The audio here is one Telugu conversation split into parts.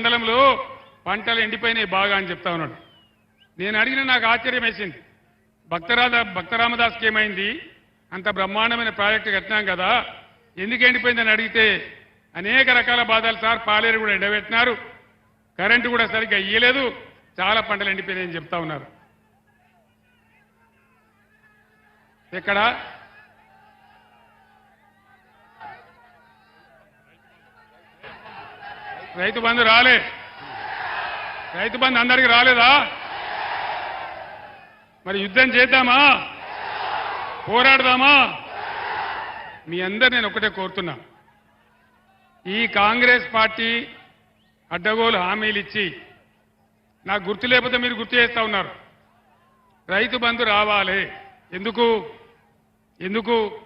మండలంలో పంటలు ఎండిపోయినాయి బాగా అని చెప్తా ఉన్నాడు. నేను అడిగిన నాకు ఆశ్చర్యం వేసింది. భక్తరాధ భక్తరామదాస్కి ఏమైంది? అంత బ్రహ్మాండమైన ప్రాజెక్టు కట్టినాం కదా ఎందుకు ఎండిపోయిందని అడిగితే అనేక రకాల బాధలు సార్ పాలేరు కూడా ఎండబెట్టినారు. కరెంటు కూడా సరిగ్గా ఇయ్యలేదు చాలా పంటలు ఎండిపోయినాయని చెప్తా ఉన్నారు. ఎక్కడ? రైతు బంధు రాలే. రైతు బంధు అందరికీ రాలేదా? మరి యుద్ధం చేద్దామా? పోరాడదామా? మీ అందరు నేను ఒకటే కోరుతున్నా. ఈ కాంగ్రెస్ పార్టీ అడ్డగోలు హామీలు ఇచ్చి నాకు గుర్తు లేకపోతే మీరు గుర్తు చేస్తా ఉన్నారు. రైతు బంధు రావాలి. ఎందుకు? ఎందుకు?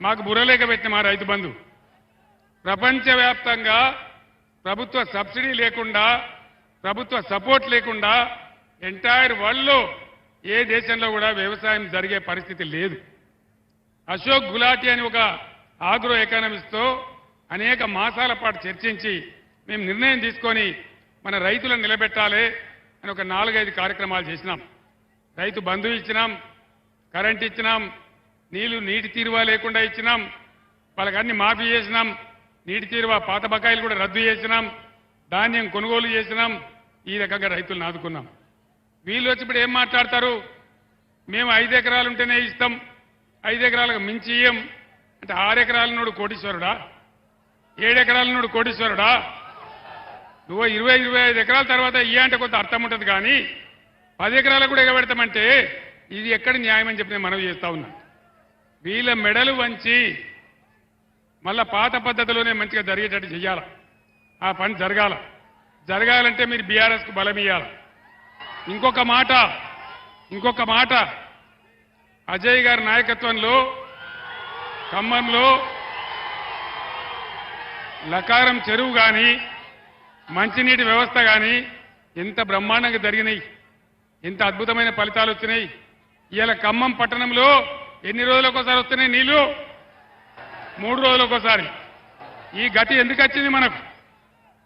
మాకు బుర్రలేక పెట్టిన మా రైతు బంధు. ప్రపంచవ్యాప్తంగా ప్రభుత్వ సబ్సిడీ లేకుండా ప్రభుత్వ సపోర్ట్ లేకుండా ఎంటైర్ వరల్డ్లో ఏ దేశంలో కూడా వ్యవసాయం జరిగే పరిస్థితి లేదు. అశోక్ గులాటి అని ఒక ఆగ్రో ఎకానమిస్ట్తో అనేక మాసాల పాటు చర్చించి మేము నిర్ణయం తీసుకొని మన రైతులను నిలబెట్టాలి అని ఒక నాలుగైదు కార్యక్రమాలు చేసినాం. రైతు బంధు ఇచ్చినాం కరెంట్ ఇచ్చినాం నీళ్ళు నీటి తీరువా లేకుండా ఇచ్చినాం వాళ్ళకి అన్ని మాఫీ చేసినాం. నీటి తీరువా పాత బకాయిలు కూడా రద్దు చేసినాం ధాన్యం కొనుగోలు చేసినాం ఈ రకంగా రైతులను ఆదుకున్నాం. వీళ్ళు వచ్చి ఇప్పుడు ఏం మాట్లాడతారు? మేము ఐదు ఎకరాలు ఉంటేనే ఇస్తాం ఐదు ఎకరాలకు మించి ఇయ్యం. అంటే ఆరు ఎకరాల నోడు కోటీశ్వరుడా? ఏడు ఎకరాల నోడు కోటీశ్వరుడా? నువ్వు ఇరవై ఇరవై ఐదు ఎకరాల తర్వాత ఇయ్య అంటే కొంత అర్థం ఉంటుంది కానీ పది ఎకరాలకు కూడా ఎగబెడతామంటే ఇది ఎక్కడ న్యాయం అని చెప్పి నేను మనవి చేస్తా ఉన్నా. వీళ్ళ మెడలు వంచి మళ్ళా పాత పద్ధతిలోనే మంచిగా జరిగేటట్టు చేయాల ఆ పని జరగాల. జరగాలంటే మీరు బీఆర్ఎస్కు బలం ఇవ్వాలి ఇంకొక మాట ఇంకొక మాట. అజయ్ గారి నాయకత్వంలో ఖమ్మంలో లకారం చెరువు కానీ మంచినీటి వ్యవస్థ కానీ ఎంత బ్రహ్మాండంగా జరిగినాయి ఎంత అద్భుతమైన ఫలితాలు వచ్చినాయి. ఇవాళ ఖమ్మం పట్టణంలో ఎన్ని రోజులకోసారి వస్తున్నాయి నీళ్ళు? మూడు రోజులు ఒకసారి. ఈ గతి ఎందుకు వచ్చింది మనకు?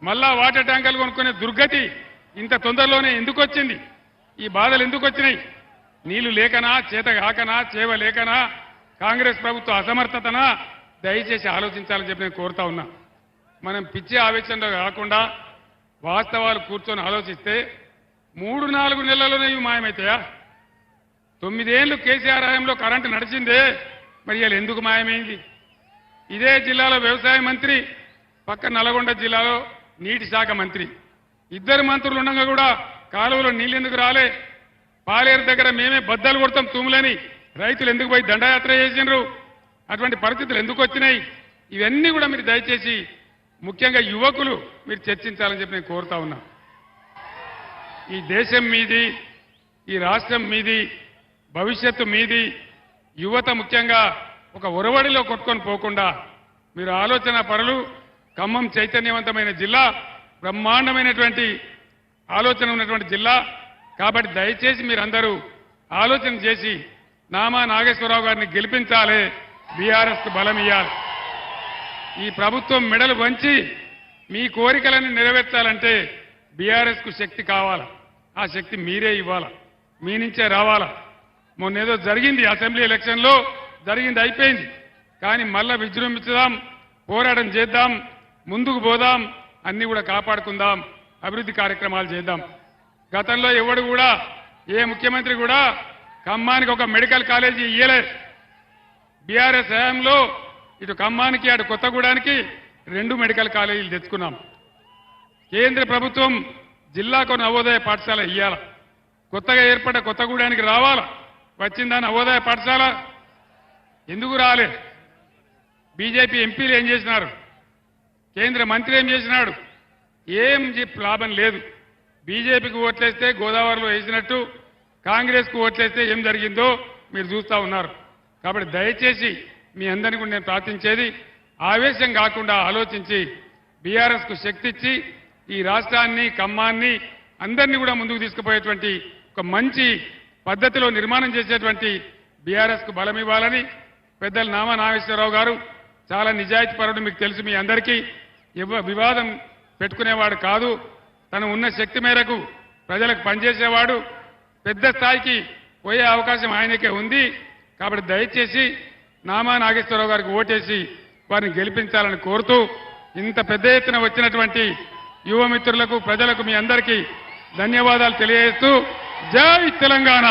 మళ్ళా వాటర్ ట్యాంకర్లు కొనుక్కునే దుర్గతి ఇంత తొందరలోనే ఎందుకు వచ్చింది? ఈ బాధలు ఎందుకు వచ్చినాయి? నీళ్ళు లేకనా చేత కాకనా చేవ లేకనా? కాంగ్రెస్ ప్రభుత్వ అసమర్థతనా? దయచేసి ఆలోచించాలని చెప్పి నేను కోరుతా ఉన్నా. మనం పిచ్చి ఆవేశంలో కాకుండా వాస్తవాలు కూర్చొని ఆలోచిస్తే మూడు నాలుగు నెలల్లోనే ఇవి మాయమవుతాయా తొమ్మిదేళ్ళు కేసీఆర్ హయాంలో కరెంటు నడిచిందే మరి ఇవాళ ఎందుకు మాయమైంది? ఇదే జిల్లాలో వ్యవసాయ మంత్రి పక్క నల్గొండ జిల్లాలో నీటి శాఖ మంత్రి. ఇద్దరు మంత్రులు ఉండగా కూడా కాలువలో నీళ్ళు ఎందుకు రాలే? పాలేరు దగ్గర మేమే బద్దలు కొడతాం తుములని. రైతులు ఎందుకు పోయి దండయాత్ర చేసినారు అటువంటి పరిస్థితులు ఎందుకు వచ్చినాయి? ఇవన్నీ కూడా మీరు దయచేసి ముఖ్యంగా యువకులు మీరు చర్చించాలని చెప్పి నేను కోరుతా ఉన్నా. ఈ దేశం మీది ఈ రాష్ట్రం మీది భవిష్యత్తు మీది యువత ముఖ్యంగా ఒక ఒరవడిలో కొట్టుకొని పోకుండా మీరు ఆలోచన పరులు ఖమ్మం చైతన్యవంతమైన జిల్లా బ్రహ్మాండమైనటువంటి ఆలోచన ఉన్నటువంటి జిల్లా. కాబట్టి దయచేసి మీరందరూ ఆలోచన చేసి నామా నాగేశ్వరరావు గారిని గెలిపించాలి. బీఆర్ఎస్కు బలం ఇయ్యాలి. ఈ ప్రభుత్వం మెడలు వంచి మీ కోరికలను నెరవేర్చాలంటే బీఆర్ఎస్కు శక్తి కావాలి? ఆ శక్తి మీరే ఇవ్వాలా? మీ నుంచే రావాలా? మొన్నేదో జరిగింది అసెంబ్లీ ఎలక్షన్లో. జరిగింది అయిపోయింది. కానీ మళ్ళా విజృంభించుదాం పోరాటం చేద్దాం ముందుకు పోదాం అన్ని కూడా కాపాడుకుందాం అభివృద్ధి కార్యక్రమాలు చేద్దాం. గతంలో ఎవడు కూడా ఏ ముఖ్యమంత్రి కూడా ఖమ్మానికి ఒక మెడికల్ కాలేజీ ఇయ్యలేదు బీఆర్ఎస్ హయాంలో ఇటు ఖమ్మానికి అటు కొత్తగూడానికి రెండు మెడికల్ కాలేజీలు తెచ్చుకున్నాం. కేంద్ర ప్రభుత్వం జిల్లాకు నవోదయ పాఠశాల ఇయ్యాల. కొత్తగా ఏర్పడ్డ కొత్తగూడానికి రావాల? వచ్చిందా నవోదయ పాఠశాల? ఎందుకు రాలే? బీజేపీ ఎంపీలు ఏం చేసినారు? కేంద్ర మంత్రి ఏం చేసినాడు? ఏం చెప్పి లాభం లేదు. బీజేపీకి ఓట్లేస్తే గోదావరిలో వేసినట్టు కాంగ్రెస్కు ఓట్లేస్తే ఏం జరిగిందో మీరు చూస్తా ఉన్నారు. కాబట్టి దయచేసి మీ అందరినీ కూడా నేను ప్రార్థించేది ఆవేశం కాకుండా ఆలోచించి బీఆర్ఎస్కు శక్తిచ్చి ఈ రాష్ట్రాన్ని ఖమ్మాన్ని అందరినీ కూడా ముందుకు తీసుకుపోయేటువంటి ఒక మంచి పద్ధతిలో నిర్మాణం చేసేటువంటి బీఆర్ఎస్కు బలం ఇవ్వాలని పెద్దలు నామా నాగేశ్వరరావు గారు చాలా నిజాయితీ పరుడు మీకు తెలుసు మీ అందరికీ. ఇవ్వ- వివాదం పెట్టుకునేవాడు కాదు. తను ఉన్న శక్తి మేరకు ప్రజలకు పనిచేసేవాడు. పెద్ద స్థాయికి పోయే అవకాశం ఆయనకే ఉంది. కాబట్టి దయచేసి నామా నాగేశ్వరరావు గారికి ఓటేసి వారిని గెలిపించాలని కోరుతూ ఇంత పెద్ద ఎత్తున వచ్చినటువంటి యువమిత్రులకు ప్రజలకు మీ అందరికీ ధన్యవాదాలు తెలియజేస్తూ జై తెలంగాణ!